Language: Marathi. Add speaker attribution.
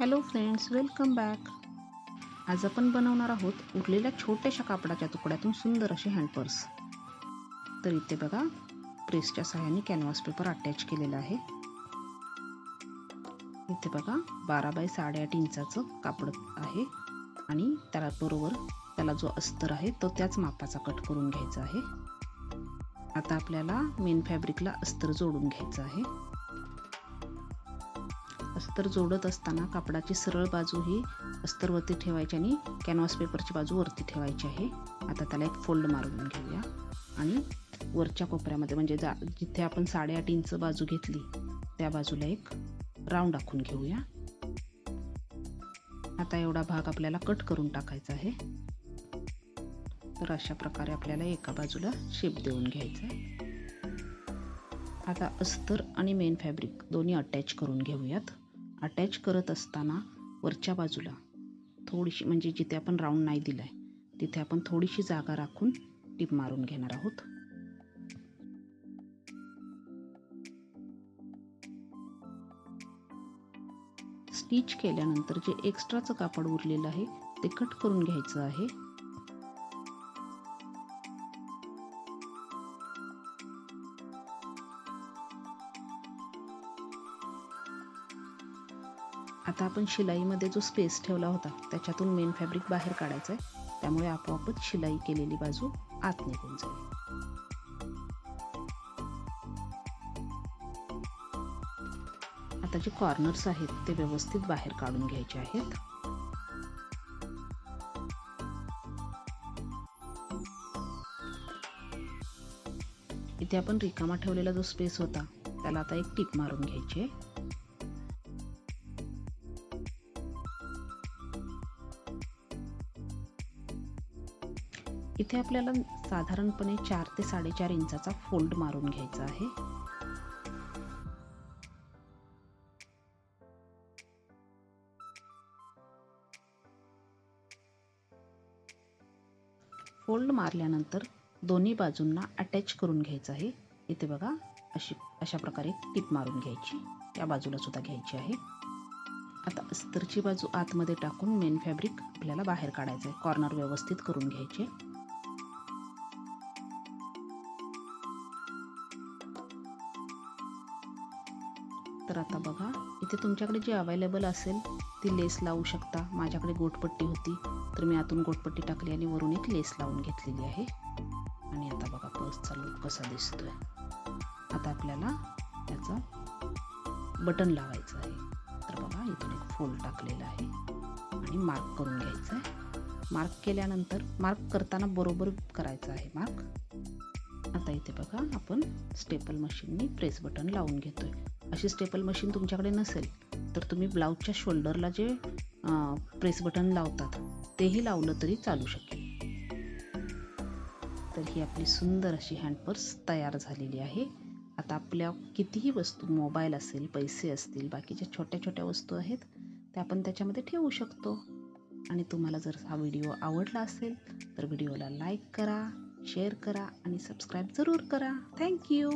Speaker 1: Hello friends welcome back. आज आपण बनवणार आहोत उरलेल्या छोट्याशा कापडाच्या तुकड्यातून सुंदर असे हँडपर्स. तर इथे बघा प्रेसच्या सहाय्याने कॅनव्हास पेपर अटॅच केलेला आहे. इथे बघा बारा बाय साडेआठ इंचाचं कापड आहे. आणि त्याला बरोबर त्याला जो अस्तर आहे तो त्याच मापाचा कट करून घ्यायचा आहे. आता आपल्याला मेन फॅब्रिकला अस्तर जोडून घ्यायचं आहे. अस्तर जोडत असताना कापडाची सरळ बाजू ही अस्तरवरती ठेवायची आणि कॅनव्हास पेपरची बाजू वरती ठेवायची आहे. आता त्याला एक फोल्ड मारून घेऊया. आणि वरच्या कोपऱ्यामध्ये म्हणजे जा जिथे आपण साडेआठ इंच बाजू घेतली त्या बाजूला एक राऊंड आखून घेऊया. आता एवढा भाग आपल्याला कट करून टाकायचा आहे. तर अशा प्रकारे आपल्याला एका बाजूला शेप देऊन घ्यायचा आहे. आता अस्तर आणि मेन फॅब्रिक दोन्ही अटॅच करून घेऊयात. अटॅच करत असताना वरच्या बाजूला थोडीशी म्हणजे जिथे आपण राऊंड नाही दिला आहे तिथे आपण थोडीशी जागा राखून टीप मारून घेणार आहोत. स्टिच केल्यानंतर जे एक्स्ट्राचं कापड उरलेलं आहे ते कट करून घ्यायचं आहे. आता आपण शिलाईमध्ये जो स्पेस ठेवला होता त्याच्यातून मेन फॅब्रिक बाहेर काढायचं आहे. त्यामुळे आपोआपच शिलाई केलेली बाजू आत निघून जाईल. आता जे कॉर्नर्स आहेत ते व्यवस्थित बाहेर काढून घ्यायचे आहेत. इथे आपण रिकामा ठेवलेला जो स्पेस होता त्याला आता एक टीप मारून घ्यायची आहे. इथे आपल्याला साधारणपणे चार ते साडेचार इंचाचा फोल्ड मारून घ्यायचा आहे. फोल्ड मारल्यानंतर दोन्ही बाजूंना अटॅच करून घ्यायचं आहे. इथे बघा अशी अशा प्रकारे टीप मारून घ्यायची. या बाजूला सुद्धा घ्यायची आहे. आता अस्तरची बाजू आतमध्ये टाकून मेन फॅब्रिक आपल्याला बाहेर काढायचं आहे कॉर्नर व्यवस्थित करून घ्यायचे. तर आता बघा इथे तुमच्याकडे जी अवेलेबल असेल ती लेस लावू शकता. माझ्याकडे गोटपट्टी होती तर मी आतून गोटपट्टी टाकली आणि वरून एक लेस लावून घेतलेली आहे. आणि आता बघा पर्सचा लूक कसा दिसतोय. आता आपल्याला त्याचा बटन लावायचं आहे. तर बघा इथून एक फोल्ड टाकलेला आहे. आणि मार्क करून घ्यायचं आहे मार्क केल्यानंतर मार्क करताना बरोबर करायचं आहे मार्क आता इथे बघा आपण स्टेपल मशीननी प्रेस बटन लावून घेतोय. अशी स्टेपल मशीन तुमच्याकडे नसेल तर तुम्ही ब्लाऊजच्या शोल्डरला जे प्रेस बटन लावतात तेही लावलं तरी चालू शकेल. तर ही आपली सुंदर अशी हँडपर्स तयार झालेली आहे. आता आपल्या कितीही वस्तू मोबाईल असेल पैसे असतील बाकीच्या छोट्या छोट्या वस्तू आहेत त्या आपण त्याच्यामध्ये ठेवू शकतो. आणि तुम्हाला जर हा व्हिडिओ आवडला असेल तर व्हिडिओला लाईक करा शेअर करा आणि सबस्क्राईब जरूर करा. थँक्यू